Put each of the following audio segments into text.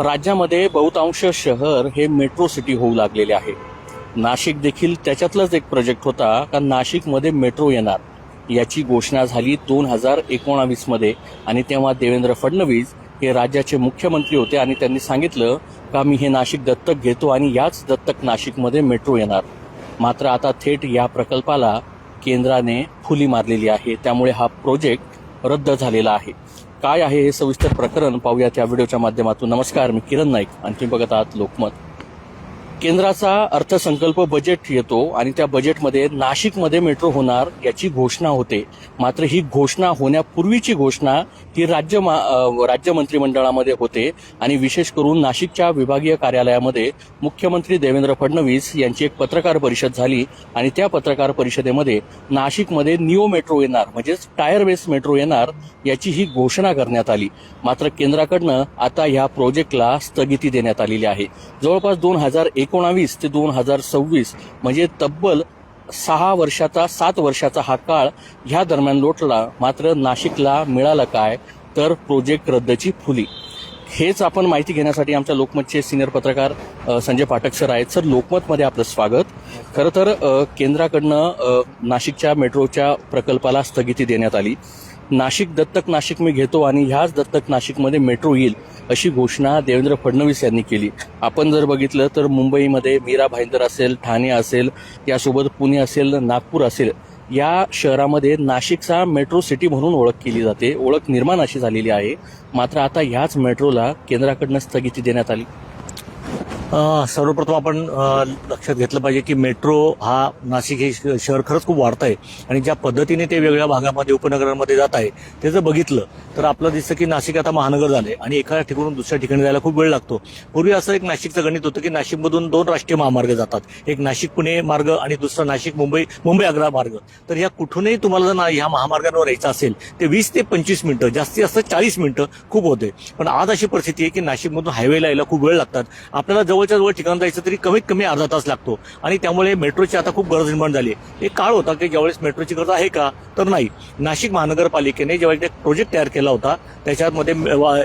राज्यामध्ये बहुतांश शहर हे मेट्रो सिटी होऊ लागलेले आहे. नाशिक देखील त्याच्यातलाच एक प्रोजेक्ट होता का नाशिकमध्ये मेट्रो येणार याची घोषणा झाली दोन हजार एकोणावीसमध्ये आणि तेव्हा देवेंद्र फडणवीस हे राज्याचे मुख्यमंत्री होते आणि त्यांनी सांगितलं का मी हे नाशिक दत्तक घेतो आणि याच दत्तक नाशिकमध्ये मेट्रो येणार. मात्र आता थेट या प्रकल्पाला केंद्राने फुली मारलेली आहे. त्यामुळे हा प्रोजेक्ट रद्द झालेला आहे. काय आहे हे सविस्तर प्रकरण पाहूयात या व्हिडिओच्या माध्यमातून. नमस्कार मी किरण नाईक. आणि तुम्ही बघत आहात लोकमत. केंद्राचा अर्थसंकल्प बजेट येतो आणि त्या बजेटमध्ये नाशिकमध्ये मेट्रो होणार याची घोषणा होते. मात्र ही घोषणा होण्यापूर्वीची घोषणा ही राज्य मा- राज्य मंत्रिमंडळामध्ये होते आणि विशेष करून नाशिकच्या विभागीय कार्यालयामध्ये मुख्यमंत्री देवेंद्र फडणवीस यांची एक पत्रकार परिषद झाली आणि त्या पत्रकार परिषदेमध्ये नाशिकमध्ये निओ मेट्रो येणार म्हणजेच टायर बेस मेट्रो येणार याची ही घोषणा करण्यात आली. मात्र केंद्राकडनं आता ह्या प्रोजेक्टला स्थगिती देण्यात आलेली आहे. जवळपास दोन हजार एकोणावीस ते दोन हजार सव्वीस म्हणजे तब्बल सहा वर्षाचा सात वर्षाचा हा काळ ह्या दरम्यान लोटला. मात्र नाशिकला मिळालं काय? तर प्रोजेक्ट रद्दची फुली. हेच आपण माहिती घेण्यासाठी आमच्या लोकमतचे सिनियर पत्रकार संजय पाठक सर आहेत. सर लोकमतमध्ये आपलं स्वागत. खरं तर केंद्राकडनं नाशिकच्या मेट्रोच्या प्रकल्पाला स्थगिती देण्यात आली. नाशिक दत्तक नाशिक मी घेतो आणि ह्याच दत्तक नाशिकमध्ये मेट्रो येईल. अशी घोषणा देवेंद्र फडणवीस यांनी केली. आपण जर बघितलं तर मुंबईमध्ये मीरा भाईंदर असेल ठाणे असेल यासोबत पुणे असेल नागपूर असेल या शहरामध्ये नाशिकचा मेट्रो सिटी म्हणून ओळख केली जाते. ओळख निर्माण अशी झालेली आहे. मात्र आता ह्याच मेट्रोला केंद्राकडनं स्थगिती देण्यात आली. सर्वप्रथम आपण लक्षात घेतलं पाहिजे की मेट्रो हा नाशिक हे श- शहर खरंच खूप वाढत आहे आणि ज्या पद्धतीने ते वेगळ्या भागामध्ये उपनगरांमध्ये जात आहे ते जर बघितलं तर आपलं दिसतं की नाशिक आता महानगर झालंय आणि एका ठिकाणून दुसऱ्या ठिकाणी जायला खूप वेळ लागतो. पूर्वी असं एक नाशिकचं गणित होतं की नाशिकमधून दोन राष्ट्रीय महामार्ग जातात. एक नाशिक पुणे मार्ग आणि दुसरा नाशिक मुंबई मुंबई आग्रा मार्ग. तर या कुठूनही तुम्हाला जर ना- ह्या महामार्गांवर यायचं असेल ते वीस ते पंचवीस मिनिटं जास्तीत जास्त चाळीस मिनिटं खूप होते. पण आज अशी परिस्थिती आहे की नाशिकमधून हायवेला यायला खूप वेळ लागतात. आपल्याला जवळच्या जवळ ठिकाण जायचं तरी कमीत कमी अर्धा तास लागतो. आणि त्यामुळे मेट्रोची आता खूप गरज निर्माण झाली आहे. एक काळ होता की ज्यावेळेस मेट्रोची गरज आहे का? तर नाही. नाशिक महानगरपालिकेने ज्यावेळेस एक प्रोजेक्ट तयार केला होता त्याच्यामध्ये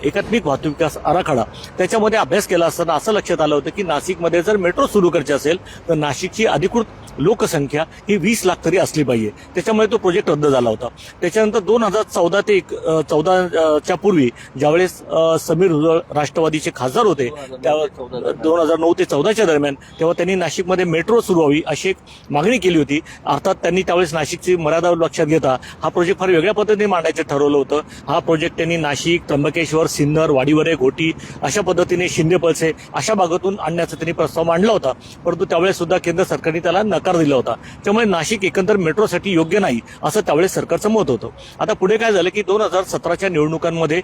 एकात्मिक वाहतूक विकास आराखडा त्याच्यामध्ये अभ्यास केला असताना असं लक्षात आलं होतं की नाशिकमध्ये जर मेट्रो सुरू करायची असेल तर नाशिकची अधिकृत लोकसंख्या ही वीस लाख तरी असली पाहिजे. त्याच्यामुळे तो प्रोजेक्ट रद्द झाला होता. त्याच्यानंतर दोन हजार चौदा ते चौदा च्या पूर्वी ज्यावेळेस समीर राष्ट्रवादीचे खासदार होते त्या दोन हजार नऊ ते चौदाच्या दरम्यान तेव्हा त्यांनी नाशिकमध्ये मेट्रो सुरू व्हावी अशी एक मागणी केली होती. अर्थात त्यांनी त्यावेळेस नाशिकची मर्यादा लक्षात घेता हा प्रोजेक्ट फार वेगळ्या पद्धतीने मांडायचं ठरवलं होतं. हा प्रोजेक्ट त्यांनी नाशिक त्र्यंबकेश्वर सिन्नर वाडीवरे घोटी अशा पद्धतीने शिंदे पळसे अशा भागातून आणण्याचा त्यांनी प्रस्ताव मांडला होता. परंतु त्यावेळेस सुद्धा केंद्र सरकारने त्याला नकार दिला होता. त्यामुळे नाशिक एकंदर मेट्रोसाठी योग्य नाही असं त्यावेळेस सरकारचं मत होतं. आता पुढे काय झालं की दोन हजार सतराच्या निवडणुकांमध्ये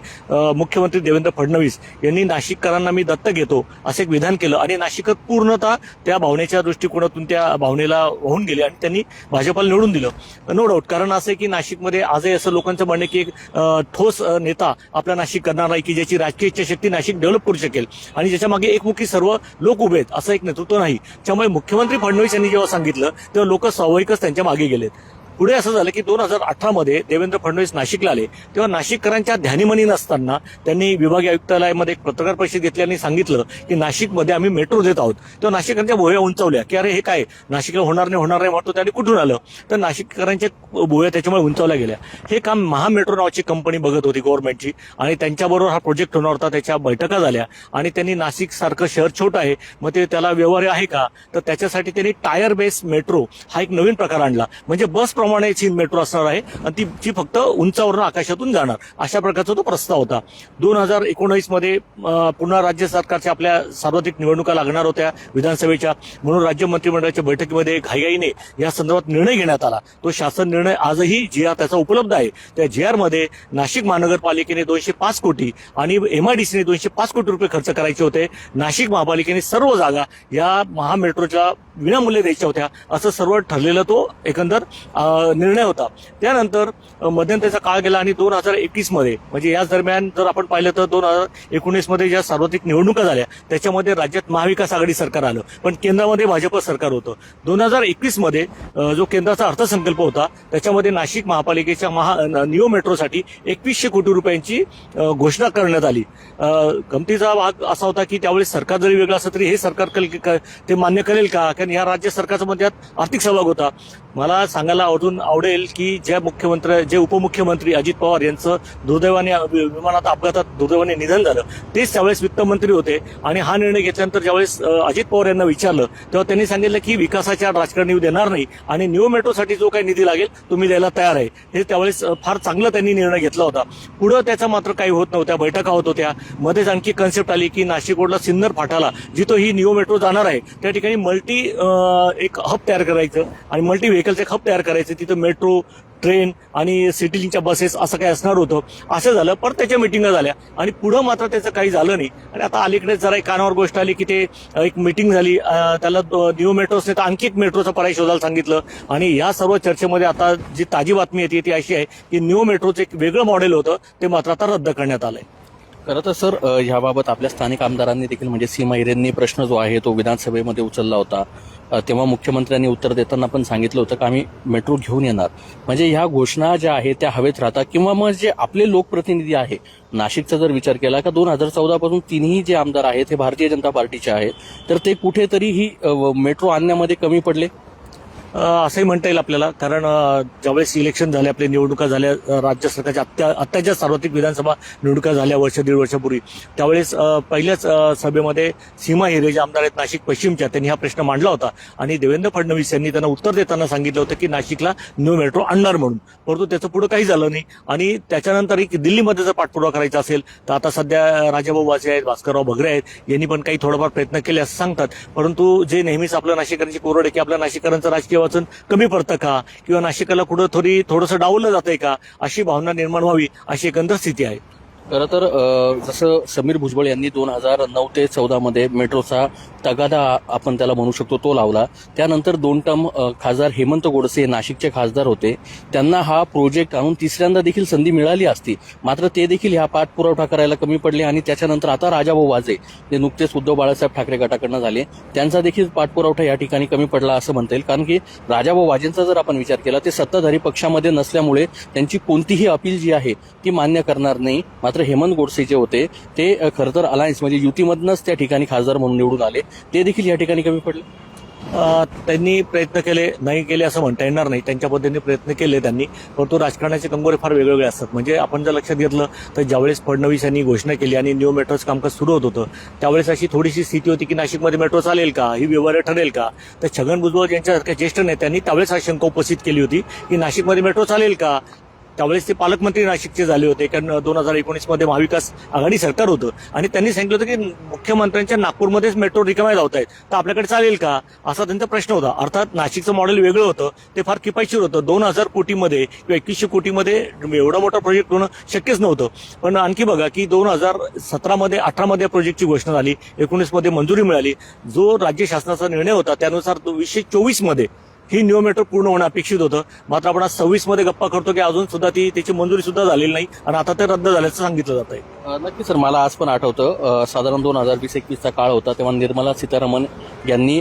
मुख्यमंत्री देवेंद्र फडणवीस यांनी नाशिककरांना मी दत्तक घेतो असं एक विधान केलं आणि नाशिकत पूर्णतः त्या भावनेच्या दृष्टिकोनातून त्या भावनेला वाहून गेले आणि त्यांनी भाजपाला निवडून दिलं. नो डाऊट कारण असं आहे की नाशिकमध्ये आजही असं लोकांचं म्हणणं की एक ठोस नेता आपला नाशिक करणार आहे की ज्याची राजकीय इच्छाशक्ती नाशिक डेव्हलप करू शकेल. आणि ज्याच्या मागे एकमुखी सर्व लोक उभे आहेत असं एक नेतृत्व नाही. त्यामुळे मुख्यमंत्री फडणवीस यांनी जेव्हा सांगितलं तेव्हा लोक स्वाभाविकच त्यांच्या मागे गेलेत. पुढे असं झालं की दोन हजार अठरा मध्ये देवेंद्र फडणवीस नाशिकला आले. तेव्हा नाशिककरांच्या ध्यानीमनी नसताना त्यांनी विभागीय आयुक्तालयामध्ये एक पत्रकार परिषद घेतली आणि सांगितलं की नाशिकमध्ये आम्ही मेट्रो देत आहोत. तेव्हा नाशिककरांच्या भोया उंचावल्या की अरे हे काय? नाशिकला होणार नाही होणार नाही म्हणतो त्याने कुठून आलं? तर नाशिककरांच्या भोया त्याच्यामुळे उंचावल्या गेल्या. हे काम महामेट्रो नावाची कंपनी बघत होती गव्हर्नमेंटची आणि त्यांच्याबरोबर हा प्रोजेक्ट होणार होता त्याच्या बैठका झाल्या आणि त्यांनी नाशिक सारखं शहर छोटं आहे. मग ते त्याला व्यवहार आहे का? तर त्याच्यासाठी त्यांनी टायर बेस मेट्रो हा एक नवीन प्रकार आणला. म्हणजे बस प्रमाणेच ही मेट्रो असणार आहे आणि ती जी फक्त उंचावरून आकाशातून जाणार. अशा प्रकारचा तो प्रस्ताव होता. दोन हजार एकोणीसमध्ये पुन्हा राज्य सरकारच्या आपल्या सार्वत्रिक निवडणुका लागणार होत्या विधानसभेच्या. म्हणून राज्य मंत्रिमंडळाच्या बैठकीमध्ये घाईघाईने या संदर्भात निर्णय घेण्यात आला. तो शासन निर्णय आजही जी आर त्याचा उपलब्ध आहे. त्या जी आरमध्ये नाशिक महानगरपालिकेने दोनशे पाच कोटी आणि एमआयडीसीने दोनशे पाच कोटी रुपये खर्च करायचे होते. नाशिक महापालिकेने सर्व जागा या महामेट्रोच्या विनामूल्य द्यायच्या होत्या. असं सर्व ठरलेला तो एकंदर निर्णय होता. त्यानंतर मध्यंतरीचा काळ गेला आणि दोन हजार एकवीसमध्ये म्हणजे याच दरम्यान जर आपण पाहिलं तर दोन हजार एकोणीसमध्ये ज्या सार्वत्रिक निवडणुका झाल्या त्याच्यामध्ये राज्यात महाविकास आघाडी सरकार आलं. पण केंद्रामध्ये भाजप सरकार होतं. दोन हजार एकवीसमध्ये जो केंद्राचा अर्थसंकल्प होता त्याच्यामध्ये नाशिक महापालिकेच्या महा निओ मेट्रोसाठी एकवीसशे कोटी रुपयांची घोषणा करण्यात आली. गमतीचा भाग असा होता की त्यावेळेस सरकार जरी वेगळं असलं तरी हे सरकार कल- क- ते मान्य करेल का? कारण ह्या राज्य सरकारचा मध्ये आर्थिक सहभाग होता. मला सांगायला अजून आवडेल की ज्या मुख्यमंत्री जे उपमुख्यमंत्री अजित पवार यांचं दुर्दैवाने वि- विमानात अपघातात दुर्दैवाने निधन झालं तेच त्यावेळेस वित्तमंत्री होते. आणि हा निर्णय घेतल्यानंतर ज्यावेळेस अजित पवार यांना विचारलं तेव्हा त्यांनी सांगितलं की विकासाच्या राजकारणी देणार नाही आणि न्यू मेट्रोसाठी जो काही निधी लागेल तुम्ही द्यायला तयार आहे. हे त्यावेळेस फार चांगला त्यांनी निर्णय घेतला होता. पुढं त्याचा मात्र काही होत नव्हत्या बैठका होत होत्या. मध्येच आणखी कन्सेप्ट आली की नाशिक रोडला सिन्नर फाटाला जिथं ही न्यू मेट्रो जाणार आहे त्या ठिकाणी मल्टी एक हब तयार करायचं आणि मल्टी व्हेकलचं एक हब तयार करायचं. तिथं मेट्रो ट्रेन आणि सिटी लिंकच्या बसेस असं काही असणार होतं. असं झालं पण त्याच्या मिटिंगा झाल्या. आणि पुढं मात्र त्याचं काही झालं नाही. आणि आता अलीकडे जरा एक कानावर गोष्ट आली की ते एक मिटिंग झाली. त्याला न्यू निओ मेट्रोसने तर आणखी एक मेट्रोचा पर्याय शोधायला सांगितलं. आणि या सर्व चर्चेमध्ये आता जी ताजी बातमी येते ती अशी आहे की न्यू मेट्रोचं एक वेगळं मॉडेल होतं ते मात्र आता रद्द करण्यात आलंय. खरं तर सर ह्याबाबत आपल्या स्थानिक आमदारांनी देखील म्हणजे सीमा हिरेंनी प्रश्न जो आहे तो विधानसभेमध्ये उचलला होता. तेव्हा मुख्यमंत्र्यांनी उत्तर देताना पण सांगितलं होतं की आम्ही मेट्रो घेऊन येणार. म्हणजे ह्या घोषणा ज्या आहेत त्या हवेत राहतात. किंवा मग जे आपले लोकप्रतिनिधी आहे नाशिकचा जर विचार केला का दोन हजार चौदा पासून तिन्ही जे आमदार आहेत हे भारतीय जनता पार्टीचे आहेत तर ते कुठेतरी ही मेट्रो आणण्यामध्ये कमी पडले? असंही म्हणता येईल आपल्याला. कारण ज्यावेळेस इलेक्शन झाले आपले निवडणुका झाल्या राज्य सरकारच्या आत्या आत्ताच्या सार्वत्रिक विधानसभा निवडणुका झाल्या वर्ष दीड वर्षापूर्वी. त्यावेळेस पहिल्याच सभेमध्ये सीमा हिरे जे आमदार आहेत नाशिक पश्चिमच्या त्यांनी हा प्रश्न मांडला होता. आणि देवेंद्र फडणवीस यांनी त्यांना उत्तर देताना सांगितलं होतं की नाशिकला न्यू मेट्रो आणणार म्हणून. परंतु त्याचं पुढे काही झालं नाही. आणि त्याच्यानंतर एक दिल्लीमध्ये जर पाठपुरावा करायचा असेल तर आता सध्या राजाभाऊ वाजे आहेत भास्करराव भगरे आहेत यांनी पण काही थोडंफार प्रयत्न केले असं सांगतात. परंतु जे नेहमीच आपल्या नाशिकरांची कोरड आहे की आपल्या नाशिकरांचं राजकीय वाचन कमी पडतं का? किंवा नाशिकाला कुठं थोडी थोडंसं डावलं जातंय का? अशी भावना निर्माण व्हावी अशी एकंदर स्थिती आहे. खरं तर जसं समीर भुजबळ यांनी दोन हजार नऊ ते चौदामध्ये मेट्रोचा तगादा आपण त्याला म्हणू शकतो तो लावला. त्यानंतर दोन टर्म खासदार हेमंत गोडसे हे नाशिकचे खासदार होते. त्यांना हा प्रोजेक्ट आणून तिसऱ्यांदा देखील संधी मिळाली असती. मात्र ते देखील ह्या पाठपुरवठा करायला कमी पडले आणि त्याच्यानंतर आता राजाभाऊ वाजे जे नुकतेच उद्धव बाळासाहेब ठाकरे गटाकडनं झाले. त्यांचा देखील पाठपुरवठा या ठिकाणी कमी पडला असं म्हणता येईल. कारण की राजाभाऊ वाजेंचा जर आपण विचार केला ते सत्ताधारी पक्षामध्ये नसल्यामुळे त्यांची कोणतीही अपील जी आहे ती मान्य करणार नाही. मात्र हेमंत गोडसे जे होते ते खरं तर अलायन्स म्हणजे युतीमधनंच त्या ठिकाणी खासदार म्हणून निवडून आले. ते देखील या ठिकाणी कमी पडले? त्यांनी प्रयत्न केले नाही केले असं म्हणता येणार नाही. त्यांच्या पद्धतीने प्रयत्न केले त्यांनी परंतु राजकारणाचे कंगोरे फार वेगवेगळे असतात. म्हणजे आपण जर लक्षात घेतलं तर ज्यावेळेस फडणवीस यांनी घोषणा केली आणि न्यू मेट्रोचं कामकाज सुरू होत होतं त्यावेळेस अशी थोडीशी स्थिती होती की नाशिकमध्ये मेट्रो चालेल का? ही व्यवहार्य ठरेल का? तर छगन भुजबळ यांच्यासारख्या ज्येष्ठ नेत्यांनी त्यावेळेस हा शंका उपस्थित केली होती की नाशिकमध्ये मेट्रो चालेल का? त्यावेळेस ते पालकमंत्री नाशिकचे झाले होते. कारण दोन हजार एकोणीसमध्ये महाविकास आघाडी सरकार होतं. आणि त्यांनी सांगितलं होतं की मुख्यमंत्र्यांच्या नागपूरमध्येच मेट्रो रिकाम्या लावत आहेत तर आपल्याकडे चालेल का? असा त्यांचा प्रश्न होता. अर्थात नाशिकचं मॉडेल वेगळं होतं. ते फार किफायतशीर होतं. दोन हजार कोटीमध्ये किंवा एकवीसशे कोटीमध्ये एवढा मोठा प्रोजेक्ट होणं शक्यच नव्हतं. पण आणखी बघा की दोन हजार सतरामध्ये अठरामध्ये या प्रोजेक्टची घोषणा झाली. एकोणीसमध्ये मंजुरी मिळाली. जो राज्य शासनाचा निर्णय होता त्यानुसार वीसशे चोवीसमध्ये ही न्यू मेट्रो पूर्ण होणं अपेक्षित होतं. मात्र आपण आज सव्वीसमध्ये गप्पा करतो की अजून सुद्धा ती त्याची मंजुरी सुद्धा झालेली नाही. आणि आता ते रद्द झाल्याचं सांगितलं जात आहे नक्की सर मला आज पण आठवतं साधारण दोन हजार वीस एकवीसचा काळ होता तेव्हा निर्मला सीतारामन यांनी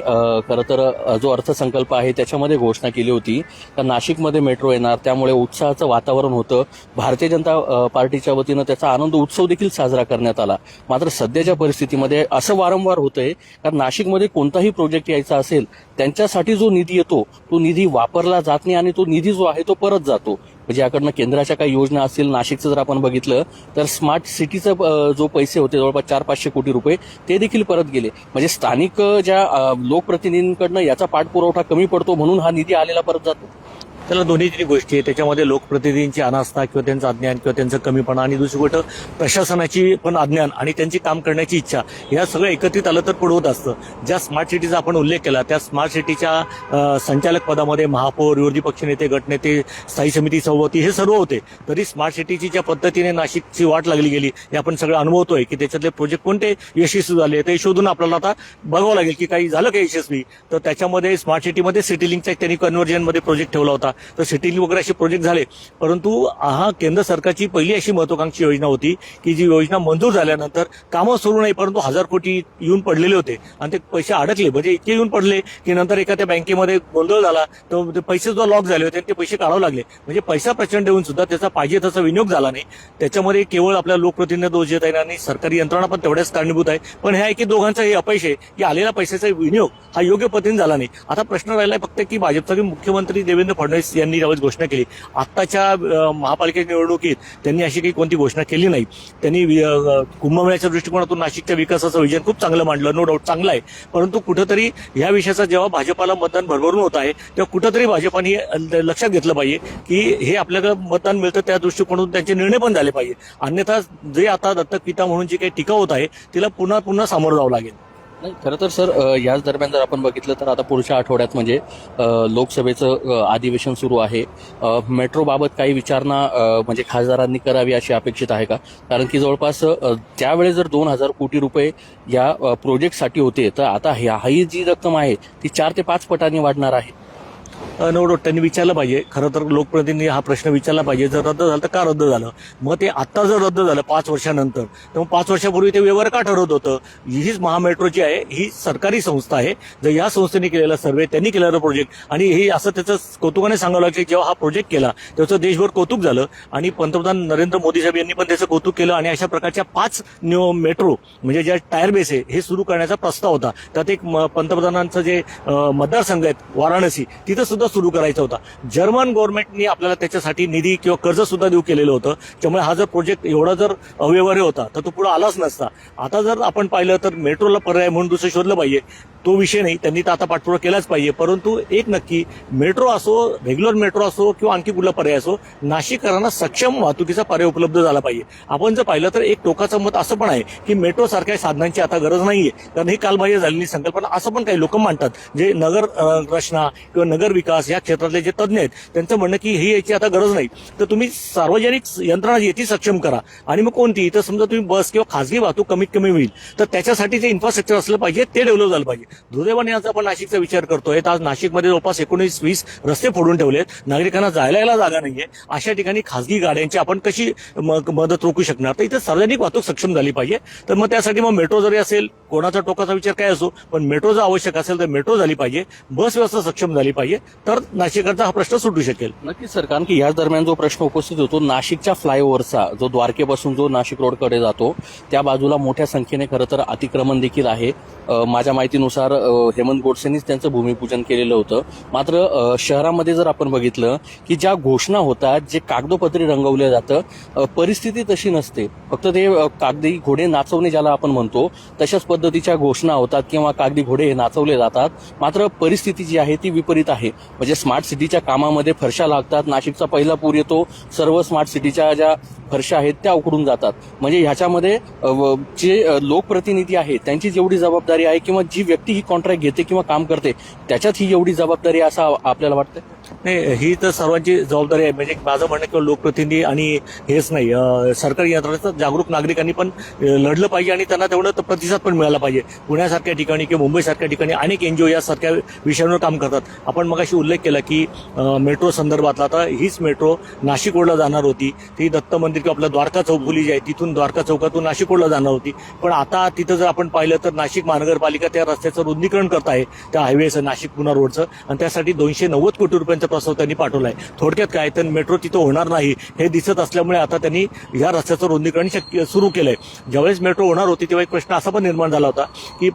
खरं तर जो अर्थसंकल्प आहे त्याच्यामध्ये घोषणा केली होती तर नाशिकमध्ये मेट्रो येणार त्यामुळे उत्साहाचं वातावरण होतं. भारतीय जनता पार्टीच्या वतीनं त्याचा आनंद उत्सव देखील साजरा करण्यात आला. मात्र सध्याच्या परिस्थितीमध्ये असं वारंवार होतंय कारण नाशिकमध्ये कोणताही प्रोजेक्ट यायचा असेल त्यांच्यासाठी जो निधी येतो तो निधी वापरला जात नाही आणि तो निधी जो आहे तो परत जातो. म्हणजे याकडनं केंद्राच्या काही योजना असतील नाशिकचं जर आपण बघितलं तर स्मार्ट सिटीचं जो पैसे होते जवळपास चार पाचशे कोटी रुपये ते देखील परत गेले. म्हणजे स्थानिक ज्या लोकप्रतिनिधींकडनं याचा पाठपुरवठा कमी पडतो म्हणून हा निधी आलेला परत जातो. त्याला दोन्ही तिन्ही गोष्टी आहेत त्याच्यामध्ये लोकप्रतिनिधींची अनास्था किंवा त्यांचं अज्ञान किंवा त्यांचं कमीपणा आणि दुसरी गोष्ट प्रशासनाची पण अज्ञान आणि त्यांची काम करण्याची इच्छा या सगळं एकत्रित आलं तर पुढवत असतं. ज्या स्मार्ट सिटीचा आपण उल्लेख केला त्या स्मार्ट सिटीच्या संचालक पदामध्ये महापौर विरोधी पक्षनेते गटनेते स्थायी समिती सभापती हे सर्व होते. तरी स्मार्ट सिटीची ज्या पद्धतीने नाशिकची वाट लागली गेली. हे आपण सगळं अनुभवतोय की त्याच्यातले प्रोजेक्ट कोणते यशस्वी झाले ते शोधून आपल्याला आता बघावं लागेल की काही झालं का यशस्वी. तर त्याच्यामध्ये स्मार्ट सिटीमध्ये सिटी लिंकचा त्यांनी कन्व्हर्जनमध्ये प्रोजेक्ट ठेवला होता. तर सिटी लिंक वगैरे असे प्रोजेक्ट झाले. परंतु हा केंद्र सरकारची पहिली अशी महत्वाकांक्षी योजना होती की जी योजना मंजूर झाल्यानंतर कामं सुरू नाही परंतु हजार कोटी येऊन पडलेले होते. आणि ते पैसे अडकले म्हणजे इतके येऊन पडले की नंतर एखाद्या बँकेमध्ये गोंधळ झाला तर पैसे सुद्धा लॉक झाले होते आणि ते पैसे काढावे लागले. म्हणजे पैसा प्रचंड येऊन सुद्धा त्याचा पाहिजे तसा विनियोग झाला नाही. त्याच्यामध्ये केवळ आपल्या लोकप्रतिनिधी दोष देता येणार नाही सरकारी यंत्रणा पण तेवढ्याच कारणीभूत आहे. पण हे आहे की दोघांचा हे अपयश आहे. की आलेल्या पैशाचा विनियोग हा योग्य पद्धतीने झाला नाही. आता प्रश्न राहिलाय फक्त की भाजपचा मुख्यमंत्री देवेंद्र फडणवीस यांनी यावेळेस घोषणा केली. आत्ताच्या महापालिकेच्या निवडणुकीत त्यांनी अशी काही कोणती घोषणा केली नाही. त्यांनी कुंभमेळ्याच्या दृष्टिकोनातून नाशिकच्या विकासाचं विजन खूप चांगलं मांडलं नो डाऊट चांगलं आहे. परंतु कुठंतरी या विषयाचा जेव्हा भाजपाला मतदान भरभरून होत आहे तेव्हा कुठंतरी भाजपाने लक्षात घेतलं पाहिजे की हे आपल्याला मतदान मिळतं त्या दृष्टिकोनातून त्यांचे निर्णय पण झाले पाहिजे. अन्यथा जे आता दत्तक पिता म्हणून जी काही टीका होत आहे तिला पुन्हा पुन्हा सामोरं जावं लागेल. नाही खरं तर सर याच दरम्यान जर आपण बघितलं तर आता पुढच्या आठवड्यात म्हणजे लोकसभेचं अधिवेशन सुरू आहे. मेट्रोबाबत काही विचारणा म्हणजे खासदारांनी करावी अशी अपेक्षित आहे का? कारण की जवळपास त्यावेळेस जर दोन हजार कोटी रुपये या प्रोजेक्टसाठी होते तर आता ह्याही जी रक्कम आहे ती चार ते पाच पटांनी वाढणार आहे. नो त्यांनी विचारलं पाहिजे. खरं तर लोकप्रतिनिधी हा प्रश्न विचारला पाहिजे. जर रद्द झालं तर का रद्द झालं? मग ते आता जर रद्द झालं पाच वर्षानंतर तर मग पाच वर्षापूर्वी ते व्यवहार का ठरवत होतं? हीच महामेट्रो जी आहे ही सरकारी संस्था आहे. जर या संस्थेने केलेला सर्वे त्यांनी केलेला प्रोजेक्ट आणि हे असं त्याचं कौतुकाने सांगावं लागलं की जेव्हा हा प्रोजेक्ट केला त्याचं देशभर कौतुक झालं. आणि पंतप्रधान नरेंद्र मोदी साहेब यांनी पण त्याचं कौतुक केलं आणि अशा प्रकारच्या पाच मेट्रो म्हणजे ज्या टायर बेस आहे हे सुरू करण्याचा प्रस्ताव होता. त्यात एक म- पंतप्रधानांचं जे मतदारसंघ आहेत वाराणसी तिथं सुद्धा सुरू करायचा होता. जर्मन गव्हर्नमेंटनी आपल्याला त्याच्यासाठी निधी किंवा कर्ज सुद्धा देऊ केलेलं होतं. त्यामुळे हा जर प्रोजेक्ट एवढा जर अव्यवहार्य होता तर तो पुढे आलाच नसता. आता जर आपण पाहिलं तर मेट्रोला पर्याय म्हणून दुसरं शोधलं पाहिजे. तो विषय नाही. त्यांनी तर आता पाठपुरावा केलाच पाहिजे. परंतु एक नक्की मेट्रो असो रेग्युलर मेट्रो असो किंवा आणखी कुठला पर्याय असो नाशिककरांना सक्षम वाहतुकीचा पर्याय उपलब्ध झाला पाहिजे. आपण जर पाहिलं तर एक टोकाचं मत असं पण आहे की मेट्रो सारख्या साधनांची आता गरज नाहीये. कारण ही कालबाह्य झालेली संकल्पना असं पण काही लोक मांडतात. जे नगर रचना किंवा नगर विकास या क्षेत्रातले जे तज्ज्ञ आहेत त्यांचं म्हणणं की ही याची आता गरज नाही. तर तुम्ही सार्वजनिक यंत्रणा जी ती सक्षम करा. आणि मग कोणती? तर समजा तुम्ही बस किंवा खासगी वाहतूक कमीत कमी होईल. तर त्याच्यासाठी जे इन्फ्रास्ट्रक्चर असलं पाहिजे ते डेव्हलप झालं पाहिजे. दुर्दैवाने आज आपण नाशिकचा विचार करतोय. आज नाशिकमध्ये जवळपास एकोणीस वीस रस्ते फोडून ठेवलेत. नागरिकांना जायला यायला जागा नाहीये. अशा ठिकाणी खासगी गाड्यांची आपण कशी मदत रोखू शकणार? तर इथं सार्वजनिक वाहतूक सक्षम झाली पाहिजे. तर मग त्यासाठी मग मेट्रो जरी असेल कोणाचा टोकाचा विचार काय असो पण मेट्रो जर आवश्यक असेल तर मेट्रो झाली पाहिजे. बस व्यवस्था सक्षम झाली पाहिजे. तर नाशिकचा हा प्रश्न सुटू शकेल. नक्कीच सर. कारण की याच दरम्यान जो प्रश्न उपस्थित होतो नाशिकच्या फ्लायओव्हरचा जो द्वारकेपासून जो नाशिक रोडकडे जातो त्या बाजूला मोठ्या संख्येने खरं तर अतिक्रमण देखील आहे. माझ्या माहितीनुसार अ, हेमंत गोडसेंनीच त्यांचं भूमिपूजन केलेलं होतं. मात्र शहरामध्ये जर आपण बघितलं की ज्या घोषणा होतात जे कागदोपत्री रंगवलं जातं परिस्थिती तशी नसते. फक्त ते कागदी घोडे नाचवणे ज्याला आपण म्हणतो तशाच पद्धतीच्या घोषणा होतात किंवा कागदी घोडे हे नाचवले जातात. मात्र परिस्थिती जी आहे ती विपरीत आहे. म्हणजे स्मार्ट सिटीच्या कामामध्ये फरशा लागतात नाशिकचा पहिला पूर येतो सर्व स्मार्ट सिटीच्या ज्या फरशा आहेत त्या उकडून जातात. म्हणजे ह्याच्यामध्ये जे लोकप्रतिनिधी आहेत त्यांची जेवढी जबाबदारी आहे किंवा जी व्यक्ती ही कॉन्ट्रॅक्ट घेते किंवा काम करते त्याच्यात ही एवढी जबाबदारी असा असं आपल्याला वाटतं नाही ही तर सर्वांची जबाबदारी आहे. म्हणजे माझं म्हणणं किंवा लोकप्रतिनिधी आणि हेच नाही सरकारी यंत्रणेचं जागरूक नागरिकांनी पण लढलं पाहिजे आणि त्यांना तेवढं प्रतिसाद पण मिळाला पाहिजे. पुण्यासारख्या ठिकाणी किंवा मुंबईसारख्या ठिकाणी अनेक एन जी ओ यासारख्या विषयांवर काम करतात. आपण मगाशी उल्लेख केला की मेट्रो संदर्भातला आता हीच मेट्रो नाशिक रोडला जाणार होती. ती दत्त मंदिर किंवा आपलं द्वारका चौफुली जी आहे तिथून द्वारका चौकातून नाशिक रोडला जाणार होती. पण आता तिथं जर आपण पाहिलं तर नाशिक महानगरपालिका त्या रस्त्याचं रुंदीकरण करत आहे. त्या हायवेचं नाशिक पुणा रोडचं आणि त्यासाठी दोनशे नव्वद कोटी रुपये रुपयांचा प्रस्ताव त्यांनी पाठवला आहे थोडक्यात काय तर मेट्रो तिथं होणार नाही हे दिसत असल्यामुळे आता त्यांनी या रस्त्याचं रुंदीकरण शक्य सुरू केलंय. ज्यावेळेस मेट्रो होणार होती तेव्हा एक प्रश्न असा पण निर्माण झाला होता की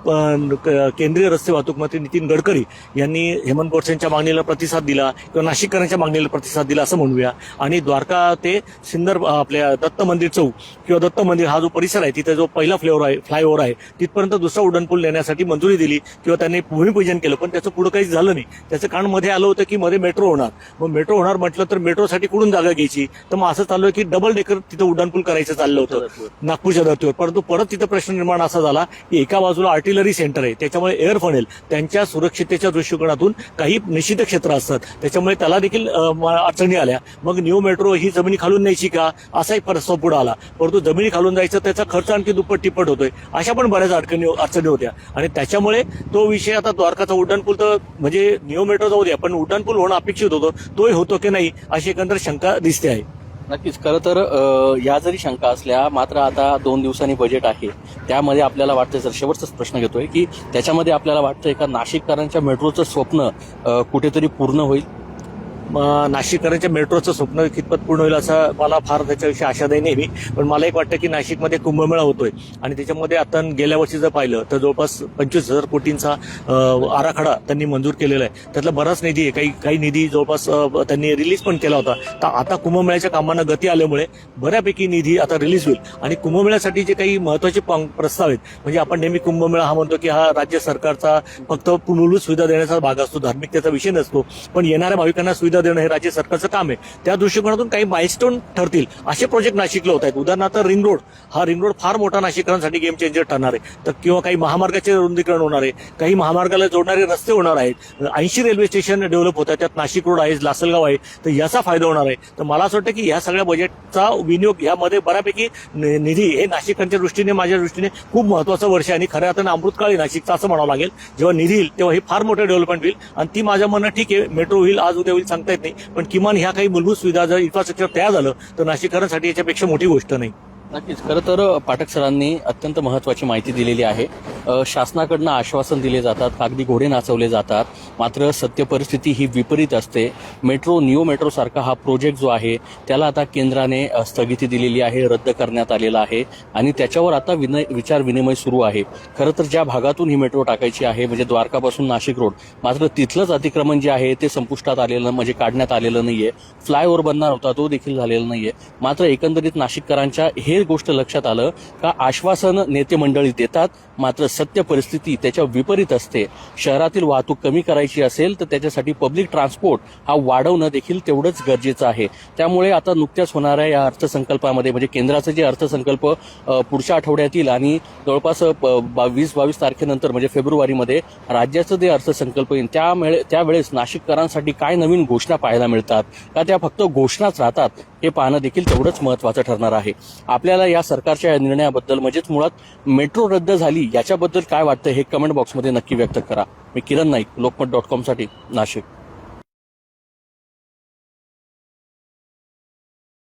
केंद्रीय रस्ते वाहतूक मंत्री नितीन गडकरी यांनी हेमंत गोडसेंच्या मागणीला प्रतिसाद दिला किंवा नाशिककरांच्या मागणीला प्रतिसाद दिला असं म्हणूया. आणि द्वारका ते सिंदर आपल्या दत्त मंदिर चौक किंवा दत्त मंदिर हा जो परिसर आहे तिथे जो पहिला फ्लेवर आहे फ्लायओव्हर आहे तिथपर्यंत दुसरा उड्डाणपूल नेण्यासाठी मंजुरी दिली किंवा त्यांनी भूमिपूजन केलं. पण त्याचं पुढं काही झालं नाही. त्याचं कारण मध्ये आलं होतं की मध्ये मेट्रो होणार. मग मेट्रो होणार म्हटलं तर मेट्रोसाठी कुठून जागा घ्यायची? तर मग असं चालू आहे की डबल डेकर तिथं उड्डाणपूल करायचं चाललं होतं. नागपूरच्या धर्तीवर परंतु परत तिथं प्रश्न निर्माण असा झाला की एका बाजूला आर्टिलरी सेंटर आहे. त्याच्यामुळे एअर फनेल त्यांच्या सुरक्षितेच्या दृष्टिकोनातून काही निश्चित क्षेत्र असतात. त्याच्यामुळे त्याला देखील अडचणी आल्या. मग न्यू मेट्रो ही जमिनी खालून न्यायची का? असाही प्रस्ताव पुढे आला. परंतु जमिनी खालून जायचं त्याचा खर्च आणखी दुप्पट तिप्पट होतोय. अशा पण बऱ्याच अडचणी अडचणी होत्या. आणि त्याच्यामुळे तो विषय आता द्वारकाचा उड्डाणपूल तर म्हणजे न्यू मेट्रो जाऊ द्या पण उड्डाणपूल होणं अपेक्षित होतो. तोही होतो की नाही अशी एकंदर शंका दिसते आहे. नक्कीच. खरं तर या जरी शंका असल्या मात्र आता दोन दिवसांनी बजेट आहे. त्यामध्ये आपल्याला वाटतं जर शेवटचाच प्रश्न घेतोय की त्याच्यामध्ये आपल्याला वाटतंय का नाशिककरांच्या मेट्रोचं स्वप्न कुठेतरी पूर्ण होईल? नाशिककरांच्या मेट्रोचं स्वप्न कितपत पूर्ण होईल असं मला फार त्याच्याविषयी आशा नाही नेहमी पण मला एक वाटतं की नाशिकमध्ये कुंभमेळा होतोय. आणि त्याच्यामध्ये आता गेल्या वर्षी जर पाहिलं तर जवळपास पंचवीस हजार कोटींचा आराखडा त्यांनी मंजूर केलेला आहे. त्यातला बराच निधी आहे. काही काही निधी जवळपास त्यांनी रिलीज पण केला होता. तर आता कुंभमेळ्याच्या कामांना गती आल्यामुळे बऱ्यापैकी निधी आता रिलीज होईल. आणि कुंभमेळ्यासाठी जे काही महत्त्वाचे प्रस्ताव आहेत म्हणजे आपण नेहमी कुंभमेळा हा म्हणतो की हा राज्य सरकारचा फक्त मूलभूत सुविधा देण्याचा भाग असतो धार्मिकतेचा विषय नसतो. पण येणाऱ्या भाविकांना सुविधा देणं हे राज्य सरकारचं काम आहे. त्या दृष्टिकोनातून काही माइलस्टोन ठरतील. असे प्रोजेक्ट नाशिकला होत आहेत. उदाहरणार्थ रिंग रोड हा रिंग रोड फार मोठा नाशिकरांसाठी गेम चेंजर ठरणार आहे. तर किंवा काही महामार्गाचे रुंदीकरण होणार आहे. काही महामार्गाला जोडणारे रस्ते होणार आहेत. ऐंशी रेल्वे स्टेशन डेव्हलप होत त्यात नाशिक रोड आहे लासलगाव आहे. तर याचा फायदा होणार आहे. तर मला असं वाटतं की या सगळ्या बजेटचा विनियोग यामध्ये बऱ्यापैकी निधी हे नाशिकांच्या दृष्टीने माझ्या दृष्टीने खूप महत्वाचं वर्ष आहे. आणि खऱ्या अर्थानं अमृतकाळी नाशिकचा असं म्हणावं लागेल. जेव्हा निधी येईल तेव्हा हे फार मोठं डेव्हलपमेंट होईल. आणि ती माझ्या म्हणणं ठीक आहे. मेट्रो होईल आज उद्या होईल सांगता येत नाही. पण किमान ह्या काही मूलभूत सुविधा जर इन्फ्रास्ट्रक्चर तयार झालं तर नाशिककरांसाठी याच्यापेक्षा मोठी गोष्ट नाही. नक्कीच. खरं तर पाठक सरांनी अत्यंत महत्वाची माहिती दिलेली आहे. शासनाकडनं आश्वासन दिले जातात कागदी घोडे नाचवले जातात. मात्र सत्य परिस्थिती ही विपरीत असते. मेट्रो नियो मेट्रो सारखा हा प्रोजेक्ट जो आहे त्याला आता केंद्राने स्थगिती दिलेली आहे रद्द करण्यात आलेला आहे आणि त्याच्यावर आता विनय विचार विनिमय सुरू आहे. खरं तर ज्या भागातून ही मेट्रो टाकायची आहे म्हणजे द्वारकापासून नाशिक रोड मात्र तिथलंच अतिक्रमण जे आहे ते संपुष्टात आलेलं म्हणजे काढण्यात आलेलं नाहीये. फ्लायओव्हर बनणार होता तो देखील झालेला नाहीये. मात्र एकंदरीत नाशिककरांच्या हे गोष्ट लक्षात आलं का आश्वासन नेते मंडळी देतात मात्र सत्य परिस्थिती त्याच्या विपरीत असते. शहरातील वाहतूक कमी करायची असेल तर त्याच्यासाठी पब्लिक ट्रान्सपोर्ट हा वाढवणं देखील तेवढंच गरजेचं आहे. त्यामुळे आता नुकत्याच होणाऱ्या या अर्थसंकल्पामध्ये म्हणजे केंद्राचे जे अर्थसंकल्प पुढच्या आठवड्यातील आणि जवळपास वीस बावीस तारखेनंतर म्हणजे फेब्रुवारीमध्ये राज्याचं जे अर्थसंकल्प येईल त्यामुळे त्यावेळेस नाशिककरांसाठी काय नवीन घोषणा पाहायला मिळतात? का त्या फक्त घोषणाच राहतात? हे पाहणं देखील तेवढंच महत्वाचं ठरणार आहे. आपल्या आपल्याला या सरकारच्या या निर्णयाबद्दल म्हणजेच मुळात मेट्रो रद्द झाली याच्याबद्दल काय वाटतं हे कमेंट बॉक्समध्ये नक्की व्यक्त करा. मी किरण नाईक लोकमत डॉट कॉमसाठी नाशिक.